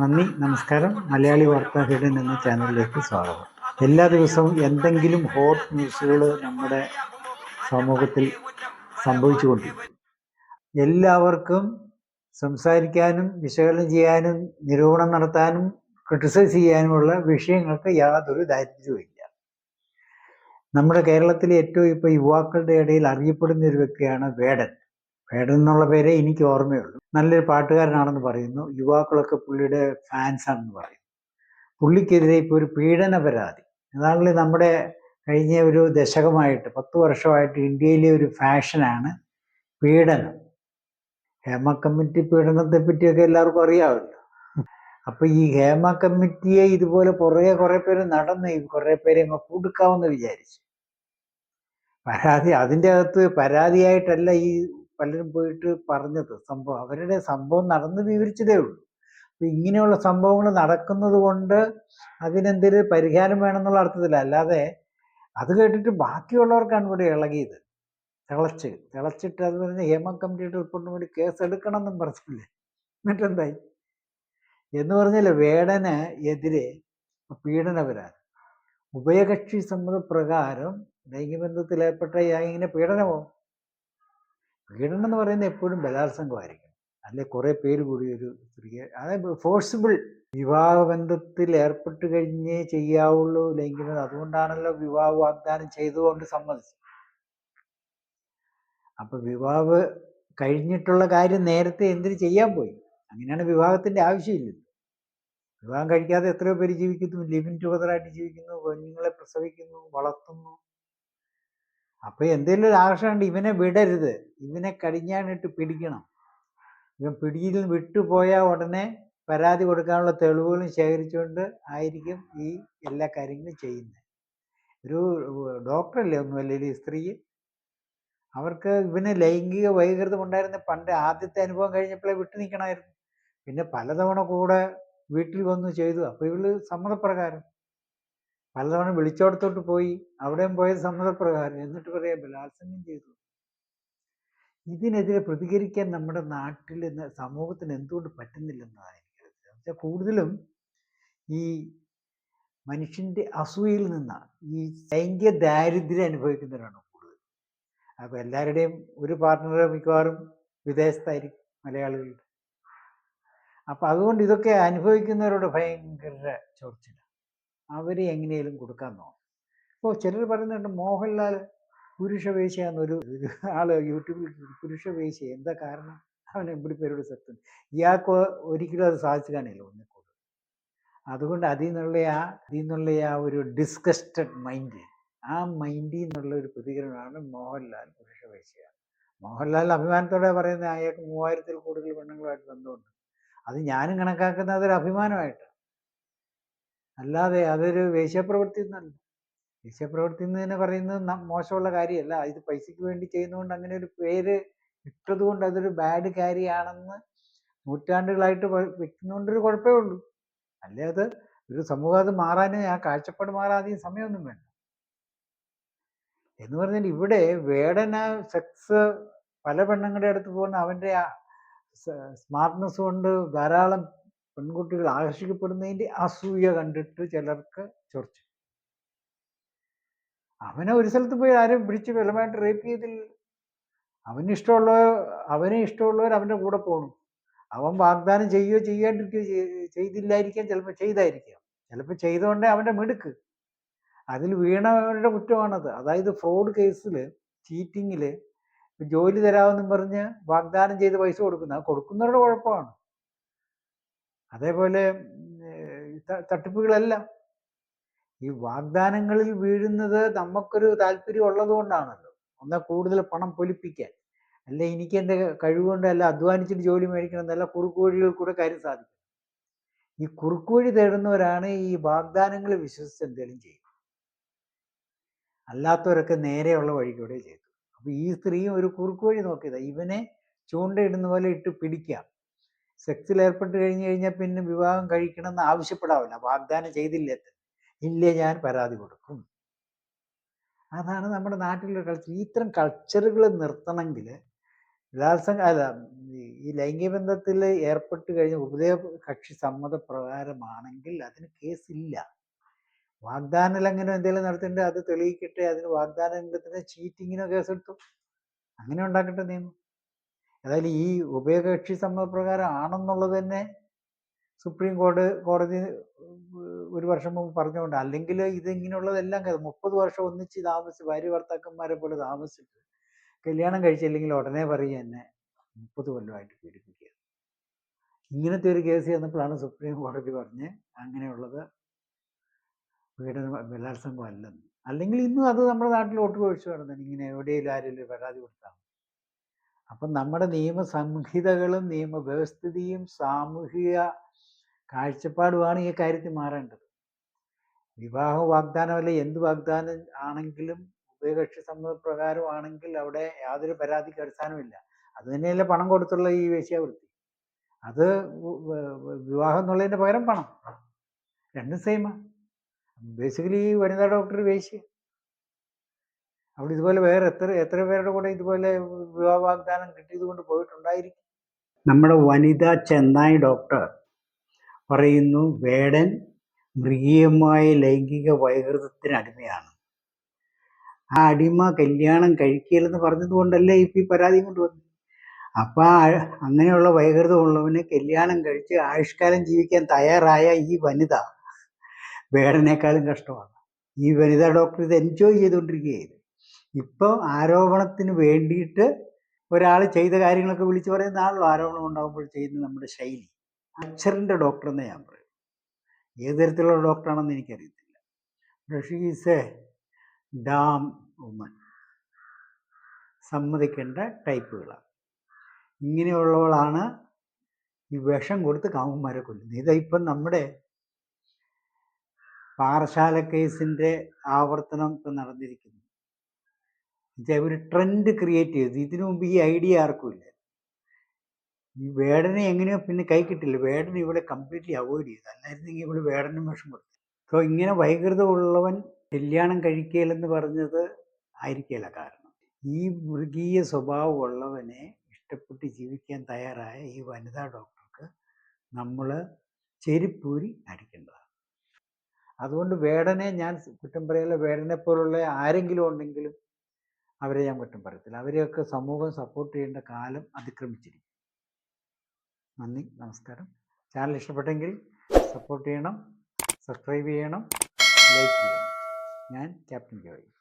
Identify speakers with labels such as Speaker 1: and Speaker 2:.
Speaker 1: നന്ദി നമസ്കാരം. മലയാളി വാർത്താ ഹിഡൻ എന്ന ചാനലിലേക്ക് സ്വാഗതം. എല്ലാ ദിവസവും എന്തെങ്കിലും ഹോട്ട് ന്യൂസുകൾ നമ്മുടെ സമൂഹത്തിൽ സംഭവിച്ചുകൊണ്ടിരിക്കും. എല്ലാവർക്കും സംസാരിക്കാനും വിശകലനം ചെയ്യാനും നിരൂപണം നടത്താനും ക്രിട്ടിസൈസ് ചെയ്യാനുമുള്ള വിഷയങ്ങൾക്ക് യാതൊരു ദാരിദ്ര്യവും ഇല്ല. നമ്മുടെ കേരളത്തിലെ ഏറ്റവും ഇപ്പോൾ യുവാക്കളുടെ ഇടയിൽ അറിയപ്പെടുന്ന ഒരു വ്യക്തിയാണ് വേടൻ. വേടൻ എന്നുള്ള പേരെ എനിക്ക് ഓർമ്മയുള്ളൂ. നല്ലൊരു പാട്ടുകാരനാണെന്ന് പറയുന്നു. യുവാക്കളൊക്കെ പുള്ളിയുടെ ഫാൻസാണെന്ന് പറയുന്നു. പുള്ളിക്കെതിരെ ഇപ്പോൾ ഒരു പീഡന പരാതി അതാണല്ലോ നമ്മുടെ കഴിഞ്ഞ ഒരു ദശകമായിട്ട് പത്ത് വർഷമായിട്ട് ഇന്ത്യയിലെ ഒരു ഫാഷനാണ് പീഡനം. ഹേമ കമ്മിറ്റി പീഡനത്തെ പറ്റിയൊക്കെ എല്ലാവർക്കും അറിയാമല്ലോ. അപ്പോൾ ഈ ഹേമ കമ്മിറ്റിയെ ഇതുപോലെ കുറേ കുറേ പേര് നടന്ന് കുറെ പേരെ അങ്ങ് കൊടുക്കാമെന്ന് വിചാരിച്ചു. പരാതി അതിന്റെ അകത്ത് പരാതിയായിട്ടല്ല ഈ പലരും പോയിട്ട് പറഞ്ഞത് സംഭവം അവരുടെ സംഭവം നടന്ന് വിവരിച്ചതേ ഉള്ളൂ. അപ്പൊ ഇങ്ങനെയുള്ള സംഭവങ്ങൾ നടക്കുന്നത് കൊണ്ട് അതിനെന്തൊരു പരിഹാരം വേണമെന്നുള്ള അർത്ഥത്തില്ല അല്ലാതെ അത് കേട്ടിട്ട് ബാക്കിയുള്ളവർക്കാണ് ഇവിടെ ഇളകിയത്. തിളച്ച് തിളച്ചിട്ട് അത് പറഞ്ഞ് ഹേമ കമ്മിറ്റിയുടെ റിപ്പോർട്ടിന് വേണ്ടി കേസ് എടുക്കണം എന്നും പറഞ്ഞില്ലേ? എന്നിട്ടെന്തായി? എന്ന് പറഞ്ഞാൽ വേടന് എതിരെ പീഡന പരാതി. ഉഭയകക്ഷി ലൈംഗിക ബന്ധത്തിലേർപ്പെട്ട ഇങ്ങനെ പീഡനമോ പീഡനം എന്ന് പറയുന്നത് എപ്പോഴും ബലാത്സംഗമായിരിക്കും അല്ലെ കുറെ പേര് കൂടി ഒരു സ്ത്രീയെ അതായത് ഫോഴ്സിബിൾ വിവാഹബന്ധത്തിൽ ഏർപ്പെട്ട് കഴിഞ്ഞേ ചെയ്യാവുള്ളൂ ലൈംഗികത അതുകൊണ്ടാണല്ലോ വിവാഹ വാഗ്ദാനം ചെയ്തുകൊണ്ട് സമ്മതിച്ചു അപ്പൊ വിവാഹ കഴിഞ്ഞിട്ടുള്ള കാര്യം നേരത്തെ എന്തിനു ചെയ്യാൻ പോയി? അങ്ങനെയാണ് വിവാഹത്തിന്റെ ആവശ്യമില്ല. വിവാഹം കഴിക്കാതെ എത്രയോ പേര് ജീവിക്കുന്നു ലിവിൻ ടുഗദറായിട്ട് ജീവിക്കുന്നു കുഞ്ഞുങ്ങളെ പ്രസവിക്കുന്നു വളർത്തുന്നു. അപ്പൊ എന്തെങ്കിലും ഒരു ആകർഷണമുണ്ട് ഇവനെ വിടരുത്. ഇവനെ കടിഞ്ഞാണിട്ട് പിടിക്കണം. ഇവൻ പിടിയിൽ വിട്ടുപോയാൽ ഉടനെ പരാതി കൊടുക്കാനുള്ള തെളിവുകളും ശേഖരിച്ചുകൊണ്ട് ആയിരിക്കും ഈ എല്ലാ കാര്യങ്ങളും ചെയ്യുന്നത്. ഒരു ഡോക്ടറല്ലേ ഒന്നുമല്ലേ ഈ സ്ത്രീ? അവർക്ക് ഇവന് ലൈംഗിക വൈകൃതം ഉണ്ടായിരുന്ന പണ്ട് ആദ്യത്തെ അനുഭവം കഴിഞ്ഞപ്പോഴേ വിട്ടു നിൽക്കണമായിരുന്നു. പിന്നെ പലതവണ കൂടെ വീട്ടിൽ വന്നു ചെയ്തു. അപ്പോൾ ഇവൾ സമ്മതപ്രകാരം പലതവണ വിളിച്ചോടത്തോട്ട് പോയി അവിടെയും പോയത് സമ്മതപ്രകാരം. എന്നിട്ട് പറയാം ബലാത്സംഗം ചെയ്തു. ഇതിനെതിരെ പ്രതികരിക്കാൻ നമ്മുടെ നാട്ടിൽ സമൂഹത്തിന് എന്തുകൊണ്ട് പറ്റുന്നില്ലെന്നതാണ് എനിക്ക് വെച്ചാൽ കൂടുതലും ഈ മനുഷ്യന്റെ അസൂയിൽ നിന്നാണ്. ഈ ലൈംഗിക ദാരിദ്ര്യം അനുഭവിക്കുന്നവരാണ് കൂടുതൽ അപ്പോൾ എല്ലാവരുടെയും ഒരു പാർട്ട്ണർ മിക്കവാറും വിദേശത്തായിരിക്കും മലയാളികളുടെ. അപ്പോൾ അതുകൊണ്ട് ഇതൊക്കെ അനുഭവിക്കുന്നവരോട് ഭയങ്കര ചൊറിച്ചില്ല അവരെ എങ്ങനെയും കൊടുക്കാൻ നോക്കും ഇപ്പോൾ ചിലർ പറയുന്നുണ്ട് മോഹൻലാൽ പുരുഷ എന്നൊരു ആൾ യൂട്യൂബിൽ പുരുഷവേശ എന്താ കാരണം? അവൻ എവിടെ പേരോട് സത്യം ഇയാൾക്ക് ഒരിക്കലും അത് സാധിച്ചു കാണില്ല അതുകൊണ്ട് അതിൽ നിന്നുള്ള ആ അതിൽ നിന്നുള്ള ആ ഒരു ഡിസ്കസ്റ്റഡ് മൈൻഡ് ആ മൈൻഡിൽ നിന്നുള്ള ഒരു പ്രതികരണമാണ് മോഹൻലാൽ പുരുഷവേശ മോഹൻലാൽ അഭിമാനത്തോടെ പറയുന്ന അയാൾക്ക് മൂവായിരത്തിൽ കൂടുതൽ പെണ്ണുങ്ങളുമായിട്ട് ബന്ധമുണ്ട്. അത് ഞാനും കണക്കാക്കുന്ന അതൊരു അഭിമാനമായിട്ട് അല്ലാതെ അതൊരു വേശ്യപ്രവൃത്തി എന്നല്ല വേശ്യപ്രവൃത്തി എന്ന് തന്നെ പറയുന്നത് മോശമുള്ള കാര്യമല്ല. ഇത് പൈസയ്ക്ക് വേണ്ടി ചെയ്യുന്നതുകൊണ്ട് അങ്ങനെ ഒരു പേര് ഇട്ടത് കൊണ്ട് അതൊരു ബാഡ് കാര്യമാണെന്ന് നൂറ്റാണ്ടുകളായിട്ട് വെക്കുന്നതുകൊണ്ട് വെക്കുന്നതുകൊണ്ടൊരു കുഴപ്പമേ ഉള്ളൂ. അല്ലേ അത്? ഒരു സമൂഹം അത് മാറാനും ആ കാഴ്ചപ്പാട് മാറാതെയും സമയമൊന്നും വേണ്ട. എന്ന് പറഞ്ഞാൽ ഇവിടെ വേടന സെക്സ് പല പെണ്ണുങ്ങളുടെ അടുത്ത് പോകുന്ന അവന്റെ ആ സ്മാർട്ട്നെസ് കൊണ്ട് ധാരാളം പെൺകുട്ടികൾ ആകർഷിക്കപ്പെടുന്നതിന്റെ അസൂയ കണ്ടിട്ട് ചിലർക്ക് ചൊറിച്ചു അവനെ ഒരു സ്ഥലത്ത് പോയി ആരും പിടിച്ച് ബലമായിട്ട് റേപ്പ് ചെയ്തില്ല. അവന് ഇഷ്ടമുള്ള അവനെ ഇഷ്ടമുള്ളവർ അവന്റെ കൂടെ പോകണം അവൻ വാഗ്ദാനം ചെയ്യുകയോ ചെയ്യാണ്ടിരിക്കുകയോ ചെയ്തില്ലായിരിക്കാം ചിലപ്പോൾ ചെയ്തായിരിക്കാം. ചിലപ്പോൾ ചെയ്തുകൊണ്ടേ അവന്റെ മിടുക്ക്. അതിൽ വീണവരുടെ കുറ്റമാണത്. അതായത് ഫ്രോഡ് കേസിൽ ചീറ്റിങ്ങിൽ ജോലി തരാമെന്നും പറഞ്ഞ് വാഗ്ദാനം ചെയ്ത് പൈസ കൊടുക്കുന്ന കൊടുക്കുന്നവരുടെ കുഴപ്പമാണ്. അതേപോലെ തട്ടിപ്പുകളെല്ലാം. ഈ വാഗ്ദാനങ്ങളിൽ വീഴുന്നത് നമുക്കൊരു താല്പര്യം ഉള്ളത് കൊണ്ടാണല്ലോ ഒന്ന് കൂടുതൽ പണം പൊലിപ്പിക്കാൻ. അല്ല എനിക്ക് എന്റെ കഴിവുകൊണ്ട് അല്ല അധ്വാനിച്ചിട്ട് ജോലി മേടിക്കണം എന്നല്ല കുറുക്ക് കൂടെ കാര്യം സാധിക്കും. ഈ കുറുക്കുവഴി തേടുന്നവരാണ് ഈ വാഗ്ദാനങ്ങൾ വിശ്വസിച്ച് എന്തെങ്കിലും ചെയ്യും. അല്ലാത്തവരൊക്കെ നേരെയുള്ള വഴിക്കൂടെ ചെയ്തു. അപ്പൊ ഈ സ്ത്രീയും ഒരു കുറുക്കുവഴി നോക്കിയതാ. ഇവനെ ചൂണ്ടയിടുന്ന പോലെ ഇട്ട് പിടിക്കാം. സെക്സിൽ ഏർപ്പെട്ട് കഴിഞ്ഞു കഴിഞ്ഞാൽ പിന്നെ വിവാഹം കഴിക്കണം എന്ന് ആവശ്യപ്പെടാവില്ല. വാഗ്ദാനം ചെയ്തില്ലേ ഇല്ലേ ഞാൻ പരാതി കൊടുക്കും. അതാണ് നമ്മുടെ നാട്ടിലുള്ള കൾച്ചർ ഇത്തരം കൾച്ചറുകൾ നിർത്തണമെങ്കിൽ ബലാത്സംഗ അല്ല ഈ ലൈംഗിക ബന്ധത്തിൽ ഏർപ്പെട്ട് കഴിഞ്ഞ ഉഭയകക്ഷി സമ്മതപ്രകാരമാണെങ്കിൽ അതിന് കേസില്ല. വാഗ്ദാന ലംഘനം എന്തെങ്കിലും നടത്തിയിട്ട് അത് തെളിയിക്കട്ടെ അതിന് വാഗ്ദാന ലംഘനത്തിന് ചീറ്റിങ്ങിനോ കേസെടുത്തു. അങ്ങനെ ഉണ്ടാക്കട്ടെ നിയമം. ഏതായാലും ഈ ഉഭയകക്ഷി സമ്മതപ്രകാരം ആണെന്നുള്ളത് തന്നെ സുപ്രീം കോടതി കോടതി ഒരു വർഷം മുമ്പ് പറഞ്ഞുകൊണ്ട് അല്ലെങ്കിൽ ഇത് ഇങ്ങനെയുള്ളതെല്ലാം മുപ്പത് വർഷം ഒന്നിച്ച് താമസിച്ച് ഭാര്യ ഭർത്താക്കന്മാരെ പോലെ താമസിച്ചിട്ട് കല്യാണം കഴിച്ചില്ലെങ്കിൽ ഉടനെ പറയുക എന്നെ മുപ്പത് കൊല്ലമായിട്ട് പീഡിപ്പിക്കുക ഇങ്ങനത്തെ ഒരു കേസ് ചെന്നപ്പോഴാണ് സുപ്രീം കോടതി പറഞ്ഞ് അങ്ങനെയുള്ളത് പീഡന ബലാത്സംഗം അല്ലെന്ന് അല്ലെങ്കിൽ ഇന്നും അത് നമ്മുടെ നാട്ടിൽ ഒട്ടു ഒഴിച്ചു ഇങ്ങനെ എവിടെയെങ്കിലും ആരെങ്കിലും പരാതി കൊടുത്താൽ. അപ്പം നമ്മുടെ നിയമസംഹിതകളും നിയമവ്യവസ്ഥിതിയും സാമൂഹിക കാഴ്ചപ്പാടുമാണ് ഈ കാര്യത്തിൽ മാറേണ്ടത്. വിവാഹ വാഗ്ദാനമല്ല എന്ത് വാഗ്ദാനം ആണെങ്കിലും ഉഭയകക്ഷി സമ്മതപ്രകാരമാണെങ്കിൽ അവിടെ യാതൊരു പരാതിക്ക് അടിസ്ഥാനമില്ല. അത് തന്നെയല്ലേ പണം കൊടുത്തുള്ള ഈ വേശ്യാവൃത്തി. അത് വിവാഹം എന്നുള്ളതിന്റെ പകരം പണം. രണ്ടും സെയിമാണ് ബേസിക്കലി ഈ വനിതാ ഡോക്ടർ വേശ്യ. അവിടെ ഇതുപോലെ വേറെ എത്ര എത്ര പേരുടെ കൂടെ ഇതുപോലെ വിവാഹ വാഗ്ദാനം കിട്ടിയത് കൊണ്ട് പോയിട്ടുണ്ടായിരിക്കും? നമ്മുടെ വനിതാ ചെന്നായി ഡോക്ടർ പറയുന്നു വേടൻ മൃഗീയമായ ലൈംഗിക വൈകൃതത്തിന് അടിമയാണ്. ആ അടിമ കല്യാണം കഴിക്കില്ലെന്ന് പറഞ്ഞതുകൊണ്ടല്ലേ ഇപ്പം ഈ പരാതി കൊണ്ടുവന്നു അപ്പം ആ അങ്ങനെയുള്ള വൈകൃതമുള്ളവന് കല്യാണം കഴിച്ച് ആയുഷ്കാലം ജീവിക്കാൻ തയ്യാറായ ഈ വനിത വേടനേക്കാളും കഷ്ടമാണ്. ഈ വനിതാ ഡോക്ടർ ഇത് എൻജോയ് ചെയ്തുകൊണ്ടിരിക്കുകയായിരുന്നു. ഇപ്പോൾ ആരോപണത്തിന് വേണ്ടിയിട്ട് ഒരാൾ ചെയ്ത കാര്യങ്ങളൊക്കെ വിളിച്ചു പറയുന്ന ആണല്ലോ ആരോപണം ഉണ്ടാകുമ്പോൾ ചെയ്യുന്ന നമ്മുടെ ശൈലി. അക്ഷറിന്റെ ഡോക്ടർ എന്നേ ഞാൻ പറയും. ഏത് തരത്തിലുള്ള ഡോക്ടറാണെന്ന് എനിക്കറിയത്തില്ല. പക്ഷേ ഈസ് എ ഡാം വുമൺ സമ്മതിക്കേണ്ട ടൈപ്പുകളാണ് ഇങ്ങനെയുള്ളവളാണ് ഈ വിഷം കൊടുത്ത് കാമന്മാരെ കൊല്ലുന്നത്. ഇതിപ്പം നമ്മുടെ പാറശാല കേസിന്റെ ആവർത്തനം ഇപ്പം നടന്നിരിക്കുന്നു. ഇത് ഒരു ട്രെൻഡ് ക്രിയേറ്റ് ചെയ്തു. ഇതിനു മുമ്പ് ഈ ഐഡിയ ആർക്കും ഇല്ല. ഈ വേടനെ എങ്ങനെയോ പിന്നെ കൈ കിട്ടില്ല. വേടൻ ഇവിടെ കംപ്ലീറ്റ്ലി അവോയ്ഡ് ചെയ്തു. അല്ലായിരുന്നെങ്കിൽ ഇവിടെ വേടനും വിഷം കൊടുത്തു. സോ ഇങ്ങനെ വൈകൃതമുള്ളവൻ കല്യാണം കഴിക്കലെന്ന് പറഞ്ഞത് ആയിരിക്കില്ല കാരണം. ഈ മൃഗീയ സ്വഭാവമുള്ളവനെ ഇഷ്ടപ്പെട്ട് ജീവിക്കാൻ തയ്യാറായ ഈ വനിതാ ഡോക്ടർക്ക് നമ്മൾ ചെരിപ്പൂരി അടിക്കേണ്ടതാണ്. അതുകൊണ്ട് വേടനെ ഞാൻ കുറ്റം പറയല്ല. വേടനെ പോലുള്ള ആരെങ്കിലും ഉണ്ടെങ്കിലും അവരെ ഞാൻ കുറ്റം പറയത്തില്ല. അവരെയൊക്കെ സമൂഹം സപ്പോർട്ട് ചെയ്യേണ്ട കാലം അതിക്രമിച്ചിരിക്കും. നന്ദി നമസ്കാരം. ചാനൽ ഇഷ്ടപ്പെട്ടെങ്കിൽ സപ്പോർട്ട് ചെയ്യണം സബ്സ്ക്രൈബ് ചെയ്യണം ലൈക്ക് ചെയ്യണം. ഞാൻ ക്യാപ്റ്റൻ ജോയ്.